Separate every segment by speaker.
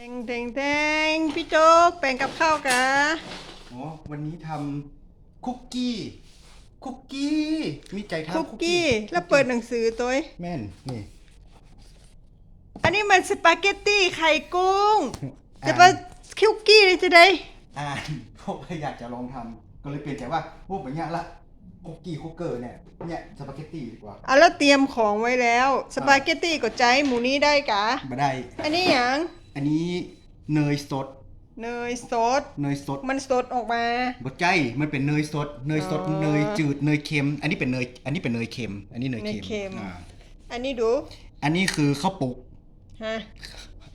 Speaker 1: แตงแตงแตงพี่โจ๊กแป่งกับข้าวกะ
Speaker 2: อ๋อวันนี้ทำคุกกี้ คุกกี้ มีใจทำ
Speaker 1: คุกกี้ แล้วเปิดหนังสือตัวเอง
Speaker 2: แม่น นี่
Speaker 1: อันนี้มันสปาเกตตี้ไข่กุ้ง
Speaker 2: อ่า
Speaker 1: จะมาคุกกี้เลยจะได้
Speaker 2: อ่านเพราะว่าอยากจะลองทำก็เลยเปลี่ยนใจว่าพวกแบบเนี้ยละคุกกี้คุกเกอร์เนี่ย เนี่ยสปาเกตตี้ดีกว่า
Speaker 1: เอาแล้วเตรียมของไว้แล้ว สปาเกตตี้ก็ใจหมูนี้ได้กะ
Speaker 2: มาได้
Speaker 1: อันนี้หยัง
Speaker 2: อันนี้เนยสด
Speaker 1: เนยสด
Speaker 2: เนยสด
Speaker 1: มันสดออกมา
Speaker 2: บดใจมันเป็นเนยสด เนยสด
Speaker 1: อ๋อ
Speaker 2: เนยจืด เนยเค็ม อันนี้เป็นเนย อันนี้เป็นเนยเค็ม อันนี้เนยเค็ม
Speaker 1: เนยเค็ม
Speaker 2: อ่า
Speaker 1: อันนี้ดู
Speaker 2: อันนี้คือข้าวปลุก
Speaker 1: ฮะ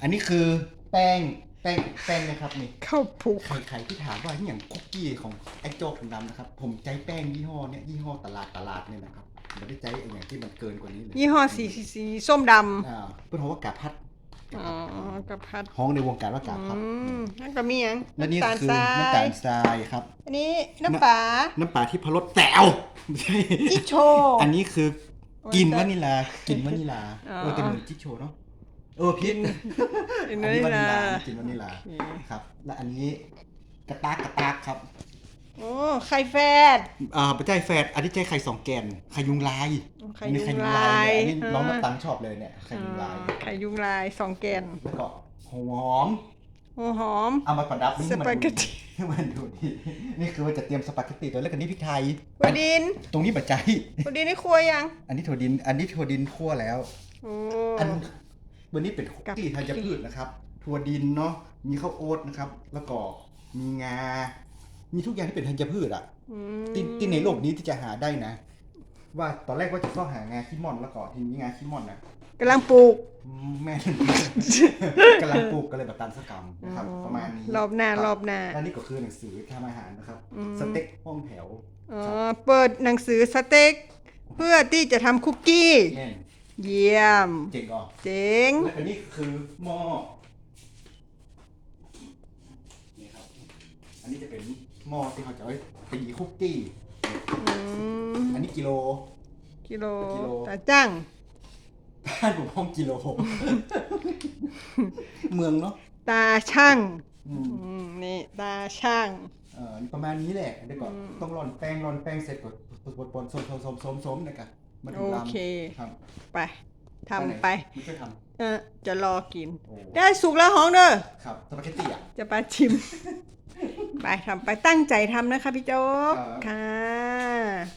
Speaker 2: อันนี้คือแป้ง แป้ง แป้งนะครับนี่
Speaker 1: ข้าวผูก
Speaker 2: ใครๆที่ถามว่าอย่างคุกกี้ของไอ้โจ๊กดำนะครับ ผมใจแป้งยี่ห้อเนี่ยยี่ห้อตลาดตลาดเนี่ยนะครับไม่ได้ใจไอ้อย่างที่มันเกินกว่านี้เลย
Speaker 1: ยี่ห้อสีสีสีส้มด
Speaker 2: อ่าเป็นเพราะว่ากาพัดำ
Speaker 1: อ๋อ กระพัด
Speaker 2: ห้องในวงการว่ากาพัด
Speaker 1: อืมนั่นก็มีหยัง
Speaker 2: และนี่ำ
Speaker 1: ตาล
Speaker 2: คือ
Speaker 1: ทราย
Speaker 2: น้ำตาลทรายครับ
Speaker 1: อันนี้น้ำปลา
Speaker 2: น้ำปลาที่พะรสแตวไม่ใช่
Speaker 1: จิโช
Speaker 2: อันนี้คือ
Speaker 1: โอ้ย
Speaker 2: กลิน
Speaker 1: แต่
Speaker 2: วานิลากลินวานิลา
Speaker 1: อ๋อ
Speaker 2: เออแต่เหมือนจิ๊กโชว์เนาะเออพิษ
Speaker 1: เป็น
Speaker 2: อัน
Speaker 1: วา
Speaker 2: นี้
Speaker 1: นิ
Speaker 2: วานิ
Speaker 1: ลา
Speaker 2: ลากินวานิลา
Speaker 1: โอเค
Speaker 2: ครับ และอันนี้กระตากกระตากครับ
Speaker 1: โอ้ไข่แฟด
Speaker 2: อ่าปัจจัยแฟดอันนี้ใจไข่สองแกนไข่ยุงลาย
Speaker 1: ไข่
Speaker 2: อันนี้
Speaker 1: ยุ
Speaker 2: ไข่
Speaker 1: ง
Speaker 2: ยุง
Speaker 1: ลา
Speaker 2: ลาย
Speaker 1: ย
Speaker 2: เนี่ยอันนี้น้องน้ำตังชอบเลยเนี่ยไข่ยุงลาย
Speaker 1: อ่าไข่ยุงลายสองแกน
Speaker 2: แล้วก็หอม
Speaker 1: โอ้หอม
Speaker 2: เอามาประดับนี่
Speaker 1: สปาเกตตี้
Speaker 2: ให้มันดูดีนี่คือว่าจะเตรียมสปาเกตตี้ตัวแล้วกันนี่พริกไทย
Speaker 1: ถั่วดิน
Speaker 2: ตรงนี้ปัจจัย
Speaker 1: ถั่วดินในครัวยัง
Speaker 2: อันนี้ถั่วดิน อันนี้ถั่วดินคั่วแล้ว
Speaker 1: โอ้
Speaker 2: อันวันนี้เป็นคุก
Speaker 1: กับ
Speaker 2: กี้ธัญพืชนะครับถั่วดินเนาะมีข้าวโอ๊ตนะครับ แล้วก็มีงา มีทุกอย่างที่เป็นธัญพืชอะ
Speaker 1: อืม
Speaker 2: ที่ที่ในโลกนี้ที่จะหาได้นะ ว่าตอนแรกว่าจะต้องหางาขี้ม่อนแล้วก็ทีนี้งาขี้ม่อนนะ
Speaker 1: กำลังปลูก
Speaker 2: แม่กำลังปลูกก็เลยแบบตันสกรรมนะครับ
Speaker 1: อ๋อ
Speaker 2: ประมาณนี้
Speaker 1: รอบหน้า
Speaker 2: ค
Speaker 1: รอบหน้า
Speaker 2: และนี่ก็คือหนังสือทำอาหารนะครับ
Speaker 1: อืม
Speaker 2: สเต็กห้องแถว
Speaker 1: อ๋อเปิดหนังสือสเต็ก เพื่อที่จะทำคุกกี้
Speaker 2: แน่น
Speaker 1: เยี่ยม
Speaker 2: เจ๋งอะ
Speaker 1: เจ๋ง
Speaker 2: และอันนี้คือหม้อนี่ครับ อันนี้จะเป็น หม้อที่เขาจะเอาไว้ตีคุกกี้
Speaker 1: อืม
Speaker 2: อันนี้กิโล
Speaker 1: กิโล
Speaker 2: กิโล
Speaker 1: ตาจัง
Speaker 2: บ้านผมห้องกิโล เมืองเนาะ
Speaker 1: ตาช่าง
Speaker 2: อืม
Speaker 1: อืมนี่ตาช่าง
Speaker 2: เอ่อประมาณนี้แหละเดี๋ยวก่อน
Speaker 1: อืม
Speaker 2: ต้องร่อนแป้งร่อนแป้งเสร็จก่อนปนปนๆๆส้มส้มส้มส้มส้มนะครับมาดู
Speaker 1: โอ
Speaker 2: ลำ
Speaker 1: เค
Speaker 2: ครับ
Speaker 1: ไปทำไป
Speaker 2: ไม่ช่วยท
Speaker 1: เออจะรอกินำ
Speaker 2: โอ้
Speaker 1: ได้สุกแล้วห้องเด้อ
Speaker 2: ครับสปาเกตตี้อะ
Speaker 1: จะไปชิม ไปทำไปตั้งใจทำนะคะพี่โจ๊ก
Speaker 2: ครับ
Speaker 1: ค่ะ